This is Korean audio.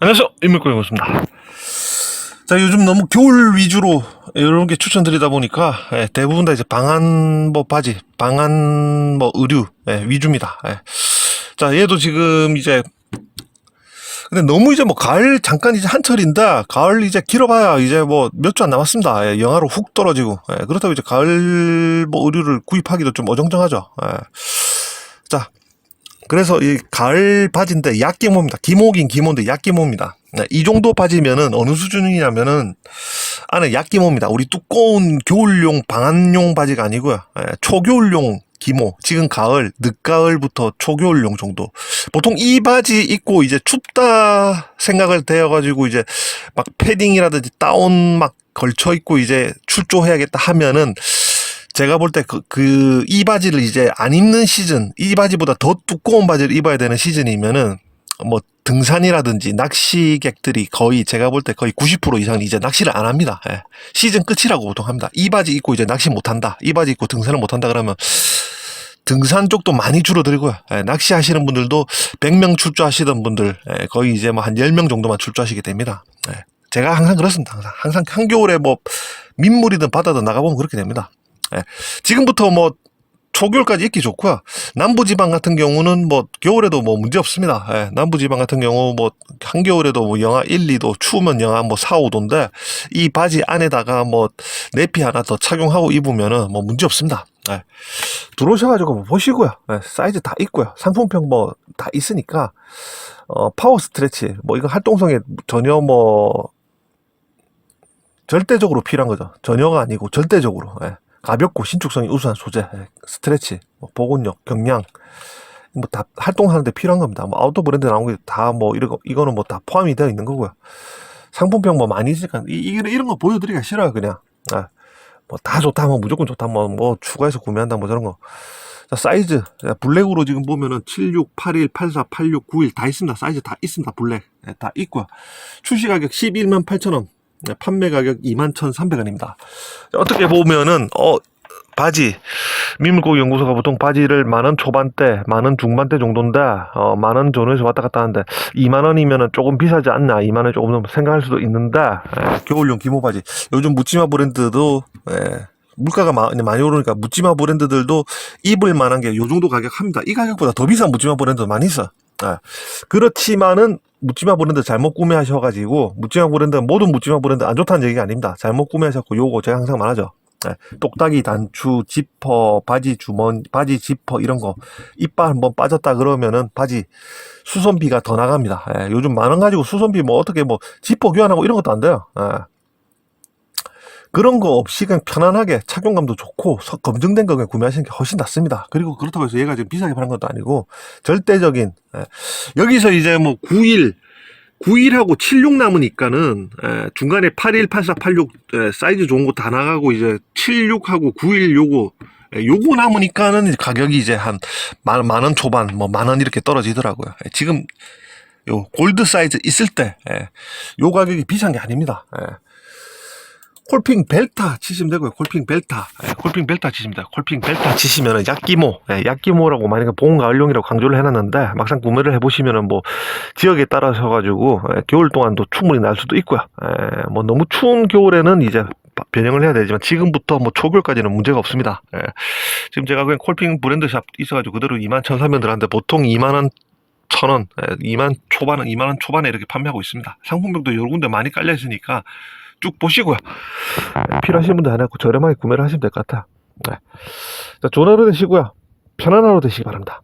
안녕하세요. 인물고영호입니다. 자, 요즘 너무 겨울 위주로 이런 게 추천드리다 보니까 예, 대부분 다 이제 방한 뭐 바지, 방한 뭐 의류 예, 위주입니다. 예. 자, 얘도 지금 이제 근데 너무 이제 뭐 가을 잠깐 이제 한철인데 가을 이제 길어봐야 이제 뭐 몇 주 안 남았습니다. 예, 영하로 훅 떨어지고 예, 그렇다고 이제 가을 뭐 의류를 구입하기도 좀 어정쩡하죠. 예. 자, 그래서 이 가을 바지인데 약기모입니다. 기모긴 기모인데 약기모입니다. 네, 이 정도 바지면은 어느 수준이냐면은 안에 약기모입니다. 우리 두꺼운 겨울용 방한용 바지가 아니고요. 예, 초겨울용 기모. 지금 가을, 늦가을부터 초겨울용 정도. 보통 이 바지 입고 이제 춥다 생각을 되어가지고 이제 막 패딩이라든지 다운 막 걸쳐 입고 이제 출조해야겠다 하면은 제가 볼 때 그, 그, 이 바지를 이제 안 입는 시즌, 이 바지보다 더 두꺼운 바지를 입어야 되는 시즌이면은, 뭐, 등산이라든지 낚시객들이 거의, 제가 볼 때 거의 90% 이상 이제 낚시를 안 합니다. 예. 시즌 끝이라고 보통 합니다. 이 바지 입고 이제 낚시 못 한다. 이 바지 입고 등산을 못 한다 그러면, 등산 쪽도 많이 줄어들고요. 예, 낚시 하시는 분들도 100명 출조하시던 분들, 예, 거의 이제 뭐 한 10명 정도만 출조하시게 됩니다. 예. 제가 항상 그렇습니다. 항상. 항상 한겨울에 뭐, 민물이든 바다든 나가보면 그렇게 됩니다. 예. 지금부터 뭐 초겨울까지 입기 좋고요. 남부지방 같은 경우는 뭐 겨울에도 뭐 문제 없습니다. 예. 남부지방 같은 경우 뭐 한겨울에도 뭐 영하 1, 2도 추우면 영하 뭐 4, 5도인데 이 바지 안에다가 뭐 내피 하나 더 착용하고 입으면은 뭐 문제 없습니다. 예. 들어오셔가지고 뭐 보시고요. 예. 사이즈 다 있고요. 상품평 뭐 다 있으니까 어 파워 스트레치 뭐 이거 활동성에 전혀 뭐 절대적으로 필요한 거죠. 전혀가 아니고 절대적으로. 예. 가볍고 신축성이 우수한 소재, 예. 스트레치, 뭐 보건력, 경량, 뭐 다 활동하는데 필요한 겁니다. 뭐 아우터 브랜드 나온 게 다 뭐 이거 이거는 뭐 다 포함이 되어 있는 거고요. 상품평 뭐 많이 있으니까 이, 이 이런 거 보여드리기가 싫어요 그냥. 뭐다 좋다, 뭐 무조건 좋다, 뭐 뭐 추가해서 구매한다, 뭐 저런 거. 자, 사이즈 자, 블랙으로 지금 보면은 76, 81, 84, 86, 91 다 있습니다. 사이즈 다 있습니다. 블랙 예, 다 있고요. 출시 가격 11만 8천 원. 네, 판매 가격 21,300원입니다. 어떻게 보면은 어 바지 민물고기 연구소가 보통 바지를 만 원 초반대, 만 원 중반대 정도인데 어 만원 전후에서 왔다 갔다 하는데 2만 원이면은 조금 비싸지 않나? 2만 원 조금 더 생각할 수도 있는데 에, 겨울용 기모 바지 요즘 묻지마 브랜드도 에, 물가가 마- 많이 오르니까 묻지마 브랜드들도 입을 만한 게 요 정도 가격 합니다. 이 가격보다 더 비싼 묻지마 브랜드 많이 있어. 예. 그렇지만은 묻지마 브랜드 잘못 구매하셔가지고 묻지마 브랜드 모든 묻지마 브랜드 안 좋다는 얘기가 아닙니다. 잘못 구매하셨고 요거 제가 항상 말하죠. 예. 똑딱이 단추 지퍼 바지 주머니 바지 지퍼 이런 거 이빨 한번 빠졌다 그러면은 바지 수선비가 더 나갑니다. 예. 요즘 만 원 가지고 수선비 뭐 어떻게 뭐 지퍼 교환하고 이런 것도 안 돼요. 예. 그런 거 없이 그냥 편안하게 착용감도 좋고 서- 검증된 거 그냥 구매하시는 게 훨씬 낫습니다. 그리고 그렇다고 해서 얘가 지금 비싸게 파는 것도 아니고 절대적인 예. 여기서 이제 뭐91 91하고 76 남으니까는 예, 중간에 81, 84, 86 예, 사이즈 좋은 거 다 나가고 이제 76하고 91 요거 예, 요거 남으니까는 가격이 이제 한 만원 초반 뭐 만 원 이렇게 떨어지더라고요. 예, 지금 요 골드 사이즈 있을 때 예, 요 가격이 비싼 게 아닙니다. 예. 콜핑 벨타 치시면 되고요. 콜핑 벨타. 예, 콜핑 벨타 치시면 됩니다. 콜핑 벨타 치시면은 약기모, 예, 약기모라고 만약에 봄, 가을용이라고 강조를 해놨는데 막상 구매를 해보시면은 뭐 지역에 따라서 가지고 예, 겨울 동안도 충분히 날 수도 있고요. 예, 뭐 너무 추운 겨울에는 이제 바- 변형을 해야 되지만 지금부터 뭐 초겨울까지는 문제가 없습니다. 예. 지금 제가 그냥 콜핑 브랜드샵 있어가지고 그대로 2만 1,300원 들었는데 보통 2만 원 천 원, 예, 2만 초반은 2만 원 초반에 이렇게 판매하고 있습니다. 상품명도 여러 군데 많이 깔려 있으니까 쭉 보시고요. 필요하신 분들 안 하고 저렴하게 구매를 하시면 될 것 같아. 네. 자, 좋은 하루 되시고요. 편안한 하루 되시기 바랍니다.